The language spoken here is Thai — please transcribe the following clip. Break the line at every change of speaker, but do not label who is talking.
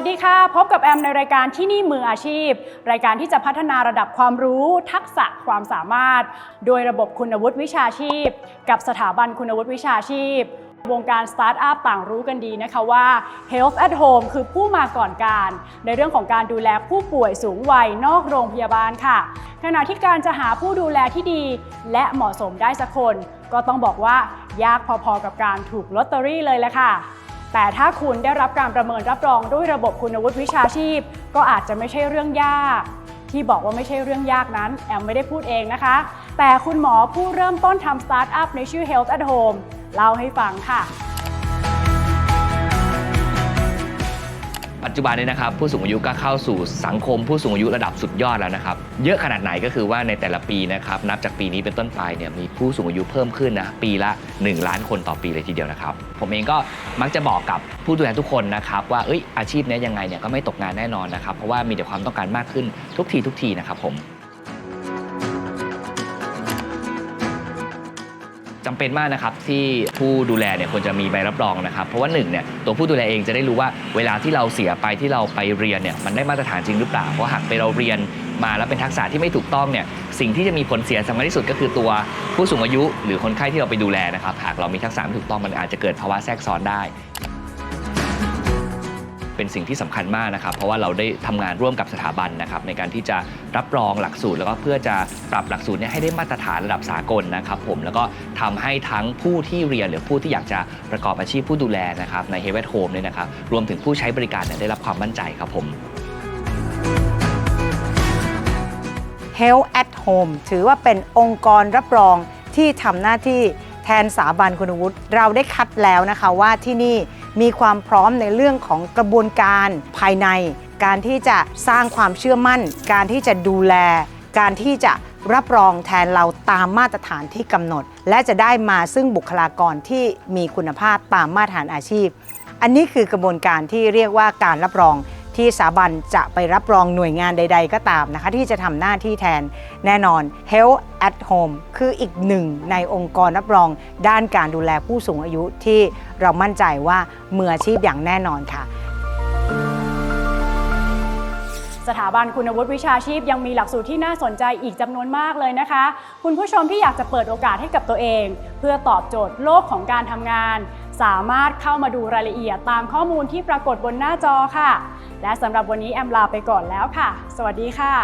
สดีค่ะ พบกับแอมในรายการที่นี่มืออาชีพ รายการที่จะพัฒนาระดับความรู้ ทักษะความสามารถ โดยระบบคุณวุฒิวิชาชีพ กับสถาบันคุณวุฒิวิชาชีพ วงการสตาร์ทอัพต่างรู้กันดีนะคะว่า Health at Home คือผู้มาก่อนการ ในเรื่องของการดูแลผู้ป่วยสูงวัยนอกโรงพยาบาลค่ะ ขณะที่การจะหาผู้ดูแลที่ดี และเหมาะสมได้สักคน ก็ต้องบอกว่ายากพอๆกับการถูกลอตเตอรี่เลยแหละค่ะ แต่ถ้าคุณได้รับการประเมินรับรองด้วยระบบคุณวุฒิวิชาชีพ ก็อาจจะไม่ใช่เรื่องยาก ที่บอกว่าไม่ใช่เรื่องยากนั้น แอมไม่ได้พูดเองนะคะ แต่คุณหมอผู้เริ่มต้นทำสตาร์ทอัพในชื่อ Health at Home เล่าให้ฟังค่ะ
ปัจจุบันนี้นะครับผู้สูงอายุก็เข้าสู่สังคมผู้สูงอายุระดับสุดยอดแล้วนะครับ เยอะขนาดไหนก็คือว่าในแต่ละปีนะครับนับจากปีนี้เป็นต้นไปเนี่ยมีผู้สูงอายุเพิ่มขึ้นนะปีละ 1 ล้านคนต่อปีเลยทีเดียวนะครับ ผมเองก็มักจะบอกกับผู้ดูแลทุกคนนะครับว่าเอ้ยอาชีพนี้ยังไงเนี่ยก็ไม่ตกงานแน่นอนนะครับเพราะว่ามีแต่ความต้องการมากขึ้นทุกทีทุกทีนะครับผม จำเป็นมากนะครับที่ผู้ดูแลเนี่ยควรจะมีใบรับรองนะครับ เพราะว่าหนึ่งเนี่ยตัวผู้ดูแลเองจะได้รู้ว่าเวลาที่เราเสียไปที่เราไปเรียนเนี่ยมันได้มาตรฐานจริงหรือเปล่า เพราะหากไปเราเรียนมาแล้วเป็นทักษะที่ไม่ถูกต้องเนี่ยสิ่งที่จะมีผลเสียสำคัญที่สุดก็คือตัวผู้สูงอายุ หรือคนไข้ที่เราไปดูแลนะครับหากเรามีทักษะไม่ถูกต้องมันอาจจะเกิดภาวะแทรกซ้อนได้ เป็นสิ่งที่สำคัญมากนะครับ เพราะว่าเราได้ทำงานร่วมกับสถาบันนะครับในการที่จะรับรองหลักสูตร แล้วก็เพื่อจะปรับหลักสูตรเนี่ยให้ได้มาตรฐานระดับสากลนะครับผมแล้วก็ทำให้ทั้งผู้ที่เรียนหรือผู้ที่อยากจะประกอบอาชีพผู้ดูแลนะครับใน h e a v e n Home เนี่ยนะครับรวมถึงผู้ใช้บริการเนี่ยได้รับความมั่นใจครับผม
Health at Home ถือว่าเป็นองค์กรรับรองที่ทำหน้าที่ แทนสาบันคุณวุฒิเราได้คัดแล้วนะคะว่าที่นี่มีความพร้อมในเรื่องของกระบวนการภายใน การที่จะสร้างความเชื่อมั่น การที่จะดูแล การที่จะรับรองแทนเราตามมาตรฐานที่กำหนด และจะได้มาซึ่งบุคลากรที่มีคุณภาพตามมาตรฐานอาชีพ อันนี้คือกระบวนการที่เรียกว่าการรับรอง ที่สถาบันจะไปรับรองหน่วยงานใด ๆ ก็ตามนะคะ ที่จะทำหน้าที่แทนแน่นอน Health at Home คืออีกหนึ่งในองค์กรรับรองด้านการดูแลผู้สูงอายุที่เรามั่นใจว่ามืออาชีพอย่างแน่นอนค่ะ
สถาบันคุณวุฒิวิชาชีพยังมีหลักสูตรที่น่าสนใจอีกจำนวนมากเลยนะคะ คุณผู้ชมที่อยากจะเปิดโอกาสให้กับตัวเอง เพื่อตอบโจทย์โลกของการทำงาน สามารถเข้ามาดูรายละเอียดตามข้อมูลที่ปรากฏบนหน้าจอค่ะ และสำหรับวันนี้แอมลาไปก่อนแล้วค่ะ สวัสดีค่ะ